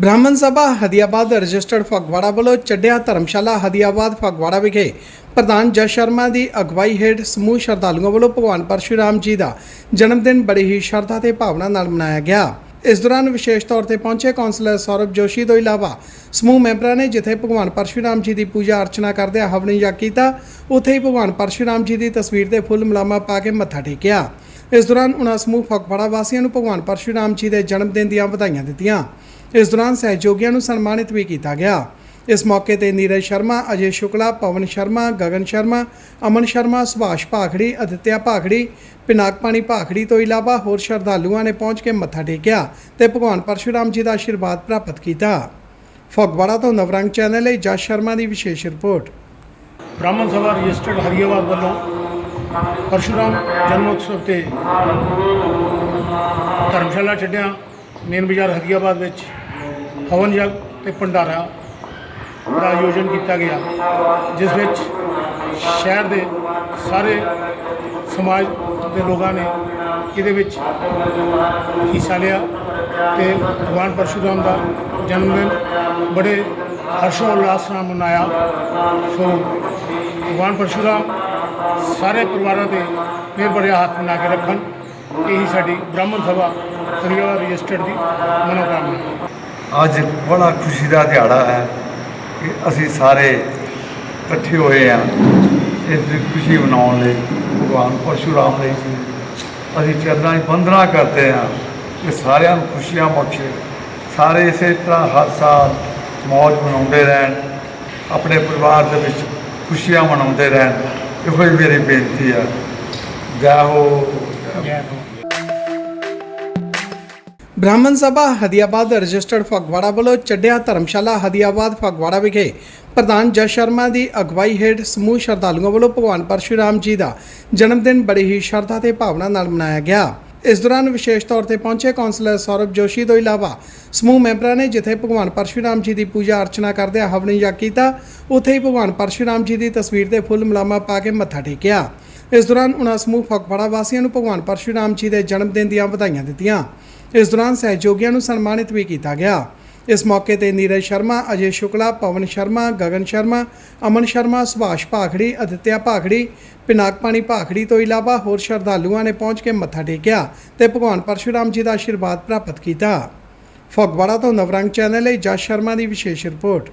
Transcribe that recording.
ਬ੍ਰਾਹਮਣ ਸਭਾ ਹਦੀਆਬਾਦ ਰਜਿਸਟਰਡ ਫਗਵਾੜਾ ਵੱਲੋਂ ਚੱਡਿਆ ਧਰਮਸ਼ਾਲਾ ਹਦੀਆਬਾਦ ਫਗਵਾੜਾ ਵਿਖੇ ਪ੍ਰਧਾਨ ਜਸ ਸ਼ਰਮਾ ਦੀ ਅਗਵਾਈ ਹੇਠ ਸਮੂਹ ਸ਼ਰਧਾਲੂਆਂ ਵੱਲੋਂ ਭਗਵਾਨ ਪਰਸ਼ੂਰਾਮ ਜੀ ਦਾ ਜਨਮ ਦਿਨ ਬੜੀ ਹੀ ਸ਼ਰਧਾ ਤੇ ਭਾਵਨਾ ਨਾਲ ਮਨਾਇਆ ਗਿਆ ਇਸ ਦੌਰਾਨ ਵਿਸ਼ੇਸ਼ ਤੌਰ ਤੇ ਪਹੁੰਚੇ ਕਾਉਂਸਲਰ ਸੌਰਭ ਜੋਸ਼ੀ ਤੋਂ ਇਲਾਵਾ ਸਮੂਹ ਮੈਂਬਰਾਂ ਨੇ ਜਿੱਥੇ ਭਗਵਾਨ ਪਰਸ਼ੂਰਾਮ ਜੀ ਦੀ ਪੂਜਾ ਅਰਚਨਾ ਕਰਦਿਆਂ ਹਵਨ ਯੱਗ ਕੀਤਾ ਉੱਥੇ ਹੀ ਭਗਵਾਨ ਪਰਸ਼ੂਰਾਮ ਜੀ ਦੀ ਤਸਵੀਰ ਤੇ ਫੁੱਲ ਮਲਾਮਾ ਪਾ ਕੇ ਮੱਥਾ ਟੇਕਿਆ ਇਸ ਦੌਰਾਨ ਉਹਨਾਂ ਸਮੂਹ ਫਗਵਾੜਾ ਵਾਸੀਆਂ ਨੂੰ ਭਗਵਾਨ ਪਰਸ਼ੂਰਾਮ ਜੀ ਦੇ ਜਨਮ ਦਿਨ ਦੀਆਂ ਵਧਾਈਆਂ ਦਿੱਤੀਆਂ। ਇਸ ਦੌਰਾਨ ਸਹਿਯੋਗੀਆਂ ਨੂੰ ਸਨਮਾਨਿਤ ਵੀ ਕੀਤਾ ਗਿਆ। ਇਸ ਮੌਕੇ ਤੇ ਨੀਰਜ ਸ਼ਰਮਾ, ਅਜੇ ਸ਼ੁਕਲਾ, ਪਵਨ ਸ਼ਰਮਾ, ਗਗਨ ਸ਼ਰਮਾ, ਅਮਨ ਸ਼ਰਮਾ, ਸੁਭਾਸ਼ ਭਾਖੜੀ, ਅਦਿੱਤਿਆ ਭਾਖੜੀ ਪਿਨਾਕਪਾਣੀ ਭਾਖੜੀ ਤੋਂ ਇਲਾਵਾ ਹੋਰ ਸ਼ਰਧਾਲੂਆਂ ਨੇ ਪਹੁੰਚ ਕੇ ਮੱਥਾ ਟੇਕਿਆ ਤੇ ਭਗਵਾਨ ਪਰਸ਼ੂਰਾਮ ਜੀ ਦਾ ਆਸ਼ੀਰਵਾਦ ਪ੍ਰਾਪਤ ਕੀਤਾ। ਫਗਵਾੜਾ ਤੋਂ ਨਵਰੰਗ ਚੈਨਲ ਲਈ ਜਸ ਸ਼ਰਮਾ ਦੀ ਵਿਸ਼ੇਸ਼ ਰਿਪੋਰਟ। ਬ੍ਰਾਹਮਣ ਸਭਾ ਰਜਿਸਟਰਡ ਹਰੀਆਬਾਦ ਵੱਲੋਂ ਪਰਸ਼ੁਰਾਮ ਜਨਮ ਉਤਸਵ ਤੇ ਧਰਮਸ਼ਾਲਾ ਛੱਡਿਆ, ਮੇਨ ਬਾਜ਼ਾਰ ਹਦੀਆਬਾਦ ਵਿੱਚ ਹਵਨ ਯੱਗ ਤੇ ਭੰਡਾਰਾ ਦਾ ਆਯੋਜਨ ਕੀਤਾ ਗਿਆ, ਜਿਸ ਵਿੱਚ ਸ਼ਹਿਰ ਦੇ ਸਾਰੇ ਸਮਾਜ ਦੇ ਲੋਕਾਂ ਨੇ ਇਹਦੇ ਵਿੱਚ ਹਿੱਸਾ ਲਿਆ ਤੇ ਭਗਵਾਨ ਪਰਸ਼ੂਰਾਮ ਦਾ ਜਨਮ ਦਿਨ ਬੜੇ ਹਰਸ਼ੋ ਉਲਾਸ ਨਾਲ ਮਨਾਇਆ। ਸੋ ਭਗਵਾਨ ਪਰਸ਼ੂਰਾਮ ਸਾਰੇ ਪਰਿਵਾਰਾਂ 'ਤੇ ਮੇਰ ਬੜੇ ਹੱਥ ਬਣਾ ਕੇ ਰੱਖਣ ਇਹੀ ਸਾਡੀ ਬ੍ਰਾਹਮਣ ਸਭਾ ਹਰੀਆਵਾ ਰਜਿਸਟਰਡ ਦੀ ਮਨੋਕਾਮਨਾ ਅੱਜ ਬੜਾ ਖੁਸ਼ੀ ਦਾ ਦਿਹਾੜਾ ਹੈ ਕਿ ਅਸੀਂ ਸਾਰੇ ਇਕੱਠੇ ਹੋਏ ਹਾਂ ਇਸ ਦੀ ਖੁਸ਼ੀ ਮਨਾਉਣ ਲਈ, ਭਗਵਾਨ ਪਰਸ਼ੂਰਾਮ ਲਈ ਜੀ। ਅਸੀਂ ਚਰਨਾਂ 'ਚ ਵੰਦਨਾ ਕਰਦੇ ਹਾਂ ਕਿ ਸਾਰਿਆਂ ਨੂੰ ਖੁਸ਼ੀਆਂ ਬਖਸ਼ੇ। ਸਾਰੇ ਇਸੇ ਤਰ੍ਹਾਂ ਹਰ ਸਾਲ ਮੌਜ ਮਨਾਉਂਦੇ ਰਹਿਣ, ਆਪਣੇ ਪਰਿਵਾਰ ਦੇ ਵਿੱਚ ਖੁਸ਼ੀਆਂ ਮਨਾਉਂਦੇ ਰਹਿਣ। ਇਹੋ ਹੀ ਮੇਰੀ ਬੇਨਤੀ ਹੈ ਜੈ ਹੋ ਜੈ ਹੋ ਬ੍ਰਾਹਮਣ ਸਭਾ ਹਦੀਆਬਾਦ ਰਜਿਸਟਰਡ ਫਗਵਾੜਾ ਵੱਲੋਂ ਚੱਡਿਆ ਧਰਮਸ਼ਾਲਾ ਹਦੀਆਬਾਦ ਫਗਵਾੜਾ ਵਿਖੇ ਪ੍ਰਧਾਨ ਜਸ ਸ਼ਰਮਾ ਦੀ ਅਗਵਾਈ ਹੇਠ ਸਮੂਹ ਸ਼ਰਧਾਲੂਆਂ ਵੱਲੋਂ ਭਗਵਾਨ ਪਰਸ਼ੂਰਾਮ ਜੀ ਦਾ ਜਨਮ ਦਿਨ ਬੜੀ ਹੀ ਸ਼ਰਧਾ ਤੇ ਭਾਵਨਾ ਨਾਲ ਮਨਾਇਆ ਗਿਆ। ਇਸ ਦੌਰਾਨ ਵਿਸ਼ੇਸ਼ ਤੌਰ ਤੇ ਪਹੁੰਚੇ ਕੌਂਸਲਰ ਸੌਰਭ ਜੋਸ਼ੀ ਤੋਂ ਇਲਾਵਾ ਸਮੂਹ ਮੈਂਬਰਾਂ ਨੇ ਜਿੱਥੇ ਭਗਵਾਨ ਪਰਸ਼ੂਰਾਮ ਜੀ ਦੀ ਪੂਜਾ ਅਰਚਨਾ ਕਰਦਿਆਂ ਹਵਨ ਯੱਗ ਕੀਤਾ, ਉੱਥੇ ਹੀ ਭਗਵਾਨ ਪਰਸ਼ੂਰਾਮ ਜੀ ਦੀ ਤਸਵੀਰ ਤੇ ਫੁੱਲ ਮਲਾਮਾ ਪਾ ਕੇ ਮੱਥਾ ਟੇਕਿਆ। ਇਸ ਦੌਰਾਨ ਉਹਨਾਂ ਸਮੂਹ ਫਗਵਾੜਾ ਵਾਸੀਆਂ ਨੂੰ ਭਗਵਾਨ ਪਰਸ਼ੂਰਾਮ ਜੀ ਦੇ ਜਨਮ ਦਿਨ ਦੀਆਂ ਵਧਾਈਆਂ ਦਿੱਤੀਆਂ। ਇਸ ਦੌਰਾਨ ਸਹਿਯੋਗੀਆਂ ਨੂੰ ਸਨਮਾਨਿਤ ਵੀ ਕੀਤਾ ਗਿਆ। ਇਸ ਮੌਕੇ ਤੇ ਨੀਰਜ ਸ਼ਰਮਾ, ਅਜੇ ਸ਼ੁਕਲਾ, ਪਵਨ ਸ਼ਰਮਾ, ਗਗਨ ਸ਼ਰਮਾ, ਅਮਨ ਸ਼ਰਮਾ, ਸੁਭਾਸ਼ ਭਾਖੜੀ, ਅਦਿੱਤਿਆ ਭਾਖੜੀ, ਪਿਨਾਕ ਪਾਣੀ ਭਾਖੜੀ ਤੋਂ ਇਲਾਵਾ ਹੋਰ ਸ਼ਰਧਾਲੂਆਂ ਨੇ ਪਹੁੰਚ ਕੇ ਮੱਥਾ ਟੇਕਿਆ ਤੇ ਭਗਵਾਨ ਪਰਸ਼ੂਰਾਮ ਜੀ ਦਾ ਆਸ਼ੀਰਵਾਦ ਪ੍ਰਾਪਤ ਕੀਤਾ। ਫਗਵਾੜਾ ਤੋਂ ਨਵਰੰਗ ਚੈਨਲ ਲਈ ਜਸ ਸ਼ਰਮਾ ਦੀ ਵਿਸ਼ੇਸ਼ ਰਿਪੋਰਟ।